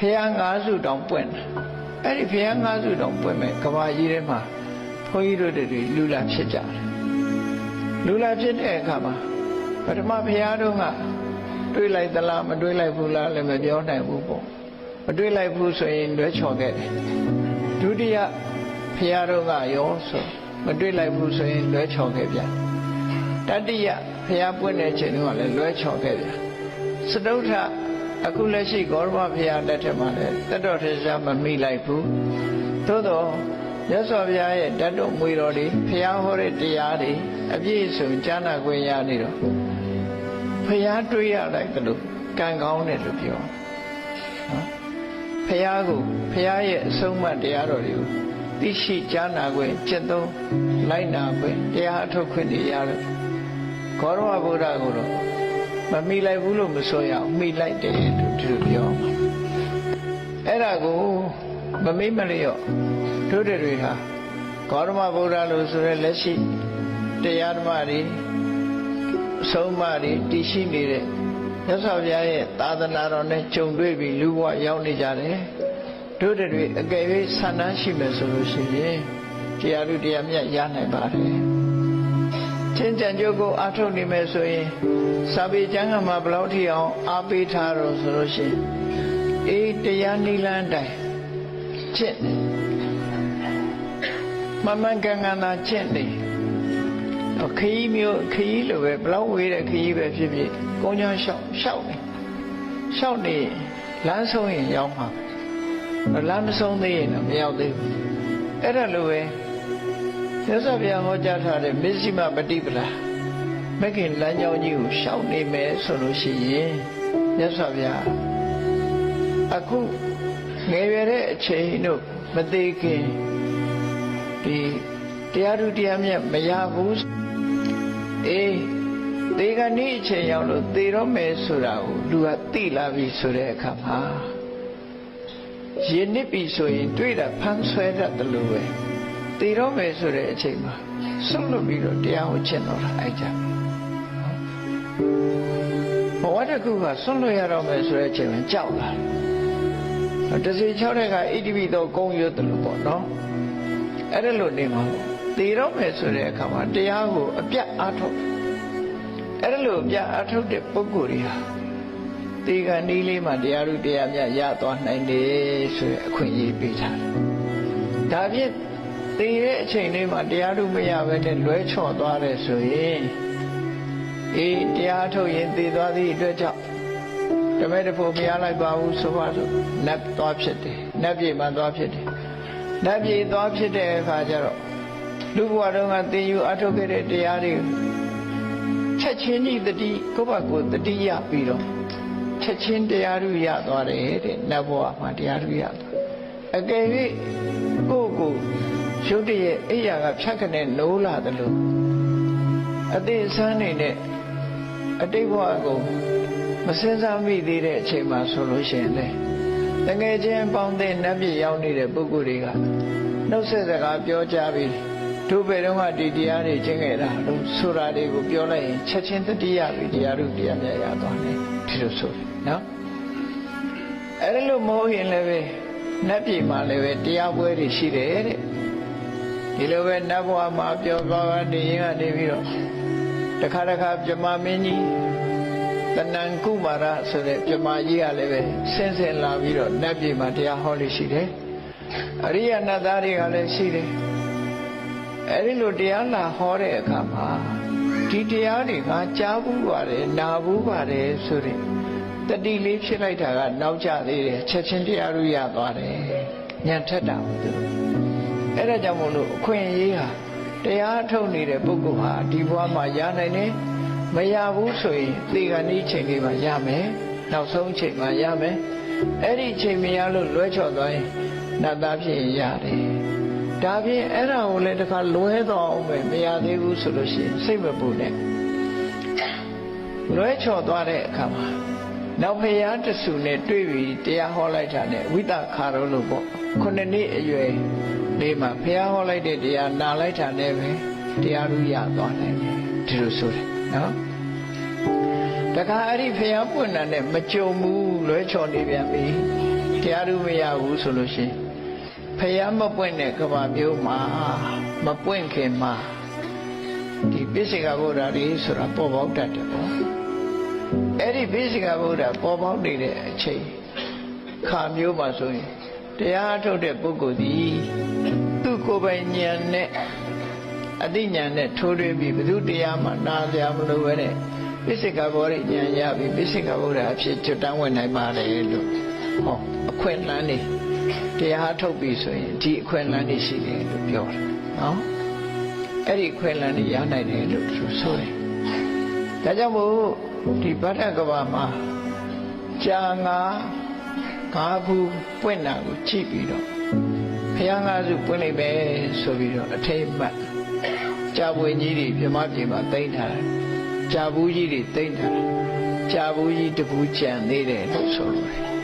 ဖះငါးစုတောင်ပွင့်တယ်အဲ့ဒီဖះငါးစုတောင်ပွင့်မဲ့ကဘာကြီးထဲမှာဘုန်းကြီးတို့တွေလူလာဖြစ်ကြတယ်လူလာဖြစ်တဲ့အခါမှာပထမဖះတို့ကတွေးလိုက်သလားမတွေးလိုက်ဘူးလားလည်းမပြောနိုင်ဘူးပေါ့မတွေးလိုက်ဘူးဆိုရင်လွဲချော်ခဲ့တယ်ဒုတိယဖះတို့ကရောဆိုမတွေးလိုက်ဘူးဆိုရင်လွဲချော်ခဲ့ပြန်တတိယဖះပွင့်တဲ့ချိန်တုန်းကလည်းလွဲချော်ခဲ့ပြန်စတုထ အခုလက်ရှိဂေါရမဖះလက်ထက်မှာလည်းတတ်တော်ထေရှားမမိလိုက်ဘူးသို့တော့မြတ်စွာဘုရားရဲ့တတ်တော်မွေတော်တွေဖះဟောတဲ့တရားတွေအပြည့်အစုံကြားနာခွင့်ရနေတော့ဖះတွေးရလိုက်တယ်လို့ကံကောင်းတယ်လို့ပြောနော်ဖះကိုဖះရဲ့အဆုံးအမတရားတော်တွေကိုသိရှိကြားနာခွင့်จิตသုံးလိုက်နာခွင့်တရားအထုတ်ခွင့်တွေရလို့ဂေါရမဗုဒ္ဓကိုတော့ မမိလိုက်ဘူးလို့မဆိုရအောင်မိလိုက်တယ်လို့ဒီလိုပြောမှာအဲ့ဒါကိုမမိမလျော့တို့တွေဟာဂေါရမဗုဒ္ဓလို့ဆိုရဲလက်ရှိတရားဓမ္မတွေအဆုံးအမတွေတည်ရှိနေတဲ့မြတ်စွာဘုရားရဲ့သာသနာတော်နဲ့ကြုံတွေ့ပြီးလူဘဝရောက်နေကြတယ်တို့တွေအကယ်၍ဆန္ဒရှိမယ်ဆိုလို့ရှိရင်တရားလူတရားမြတ်ရနိုင်ပါတယ် ချင်းကြံကြုတ်ကိုအားထုတ်နေမယ်ဆိုရင်စာပေကျမ်းကမှာဘယ်လောက်ထိအောင်အားပေးထားတော့ဆိုလို့ရှိရင်အေးတရားနိလန်းတိုင်းကျင့်တယ်မမှန်ကန်ကန်သာကျင့်တယ်ခရီးမျိုးခရီးလိုပဲဘယ်လောက်ဝေးတဲ့ခရီးပဲဖြစ်ဖြစ်ကုန်းချောင်းလျှောက်လျှောက်နေလျှောက်နေလမ်းဆုံးရင်ရောက်မှာလမ်းမဆုံးသေးရင်တော့မရောက်သေးဘူးအဲ့ဒါလိုပဲ သစ္စာပြဟောကြားထားတဲ့မစ္စည်းမပฏิပလာမက္ခင်လမ်းကြောင်းကြီးကိုရှောက်နေမယ်ဆိုလို့ရှိရင်မြတ်စွာဘုရားအခုငယ်ရွယ်တဲ့အချိန်တို့မသေးခင်ဒီတရားသူတရားမြတ်မရဘူးအေးသေကနေ့အချိန်ရောက်လို့သေတော့မယ်ဆိုတာကိုလူကသိလာပြီဆိုတဲ့အခါမှာရင်းနစ်ပြီဆိုရင် တွေ့တာဖမ်းဆွဲတတ်တယ်လို့ပဲ သေတော့မယ်ဆိုတဲ့အချိန်မှာဆုံးလို့ပြီးတော့တရားဟောချင်တော့တာအဲ့ကြဘဝတစ်ခုကဆွလို့ရတော့မယ်ဆိုတဲ့အချိန်မှာကြောက်လာတယ်တစီ၆တဲ့ကဣတိပိတော့ကုံရွတ်တယ်လို့ပေါ့နော်အဲ့ဒါလို့နေမှာသေတော့မယ်ဆိုတဲ့အခါမှာတရားကိုအပြတ်အားထုတ်အဲ့ဒါလို့အပြတ်အားထုတ်တဲ့ပုဂ္ဂိုလ်တွေဟာတေကနီးလေးမှာတရားဥတရားမြတ်ရသွားနိုင်တယ်ဆိုတဲ့အခွင့်အရေးပေးထားတယ်ဒါဖြင့် သေတဲ့အချိန်လေးမှာတရားဥမရဘဲနဲ့လွဲချော်သွားတယ်ဆိုရင်အေးတရားထုတ်ရင်သေသွားသည့်အတွက်ကြောင့်တမဲတဖို့မရလိုက်ပါဘူးဆိုပါစို့နတ်သွားဖြစ်တယ်နတ်ပြည်မှာသွားဖြစ်တယ်နတ်ပြည်သွားဖြစ်တဲ့အခါကျတော့လူဘဝတုန်းကသင်ယူအထုတ်ခဲ့တဲ့တရားတွေချက်ချင်းကြီးတတိကိုယ့်ဘက်ကိုတတိရပြီးတော့ချက်ချင်းတရားဓုရသွားတယ်တဲ့နတ်ဘဝမှာတရားဓုရသွားအကယ်၍ကိုယ့်ကို ရုပ်တရက်အိယာကဖြတ်ခနဲ့နိုးလာတယ်လို့အသေးဆန်းနေတဲ့အတိတ်ဘဝကိုမစင်စားမိသေးတဲ့အချိန်မှာဆိုလို့ရှိရင်လေတကယ်ချင်းပေါင်းတဲ့နတ်ပြည်ရောက်နေတဲ့ပုဂ္ဂိုလ်တွေကနှုတ်ဆက်စကားပြောကြပြီးတို့ဘယ်တော့မှဒီတရားတွေကျင့်ခဲ့တာလို့ဆိုတာတွေကိုပြောလိုက်ရင်ချက်ချင်းတတိယပြီးတရားတို့တရားမြတ်ရသွားတယ်ဒီလိုဆိုတယ်နော်အဲ့ဒါလို့မဟုတ်ရင်လည်းပဲနတ်ပြည်မှာလည်းပဲတရားပွဲတွေရှိတယ်တဲ့ ဒီလိုပဲနတ်ဘဝမှာပြောပါနေရင်ကနေပြီးတော့တခါတခါပြမမင်းကြီးတဏ္ဍကုမာရဆိုတဲ့ပြမကြီးကလည်းပဲဆင်းဆင်းလာပြီးတော့နတ်ပြည်မှာတရားဟောလို့ရှိတယ်အရိယနတ်သားတွေကလည်းရှိတယ်အဲ့ဒီလိုတရားလာဟောတဲ့အခါမှာဒီတရားတွေငါကြားဘူးပါတယ်နာဘူးပါတယ်ဆိုတဲ့တတိလေးဖြစ်လိုက်တာကနောက်ကျသေးတယ်ချက်ချင်းတရားရရသွားတယ်ညံထက်တာဘူးသူ အဲ့ဒါကြောင့်မို့လို့အခွင့်အရေးဟာတရားထုတ်နေတဲ့ပုဂ္ဂိုလ်ဟာဒီဘဝမှာရနိုင်တယ်မရဘူးဆိုရင်သေကနေ့ချိန်လေးမှာရမယ်နောက်ဆုံးချိန်မှာရမယ်အဲ့ဒီချိန်မရလို့လွဲချော်သွားရင်နတ်သားဖြစ်ရင်ရတယ်ဒါဖြင့်အဲ့ဒါကိုလည်းတစ်ခါလွဲတော့အောင်ပဲမရသေးဘူးဆိုလို့ရှိရင်စိတ်မပူနဲ့လွဲချော်သွားတဲ့အခါမှာနောက်ဖရာတဆူနဲ့တွေ့ပြီးတရားဟောလိုက်တာနဲ့ဝိတခါရောလို့ပေါ့ခုနှစ်နှစ်အရွယ် လေးမှာဖရာဟောလိုက်တဲ့တရားနာလိုက်တာနဲ့ပဲတရားရရသွားနိုင်တယ်ဒီလိုဆိုတယ်နော်တခါအဲ့ဒီဖရာပွင့်တာနဲ့မကြုံဘူးလွဲချော်နေပြန်ပြီတရားဓုမရဘူးဆိုလို့ရှိရင်ဖယားမပွင့်တဲ့ကဘာမျိုးမှာမပွင့်ခင်မှာဒီပိစိကဗုဒ္ဓတွေဆိုတာပေါ်ပေါက်တတ်တယ်ပေါ့အဲ့ဒီပိစိကဗုဒ္ဓပေါ်ပေါက်နေတဲ့အချိန်ခါမျိုးမှာဆိုရင်တရားထုတ်တဲ့ပုဂ္ဂိုလ်ဒီသူ့ ကိုယ်ပိုင်ဉာဏ်နဲ့အသိဉာဏ်နဲ့ထိုးထွင်းပြီးဘု து တရားမှနားကြမလို့ပဲနဲ့ပိစိကဘောရိဉာဏ်ရပြီးပိစိကဗုဒ္ဓအဖြစ်ကျွတ်တန်းဝင်နိုင်ပါတယ်လို့ဟောအခွင့်အလမ်းနေတရားထုတ်ပြီဆိုရင်ဒီအခွင့်အလမ်းနေရှိတယ်လို့ပြောတယ်နော်အဲ့ဒီအခွင့်အလမ်းနေရနိုင်တယ်လို့သူဆိုတယ်ဒါကြောင့်မို့ဒီဗတ္တကဘာမှာကြာငါငါးခုပွင့်တာကိုကြည့်ပြီးတော့ဘု ရားငါးစုပွင့်လိုက်ပဲဆိုပြီးတော့အထိတ်မှတ်ကြာပွင့်ကြီးတွေပြမပြေမှာတိမ့်ထားတယ်ကြာဘူးကြီးတွေတိမ့်ထားတယ်ကြာဘူးကြီးတပူးကြံသေးတယ်လို့ဆိုလို့တယ်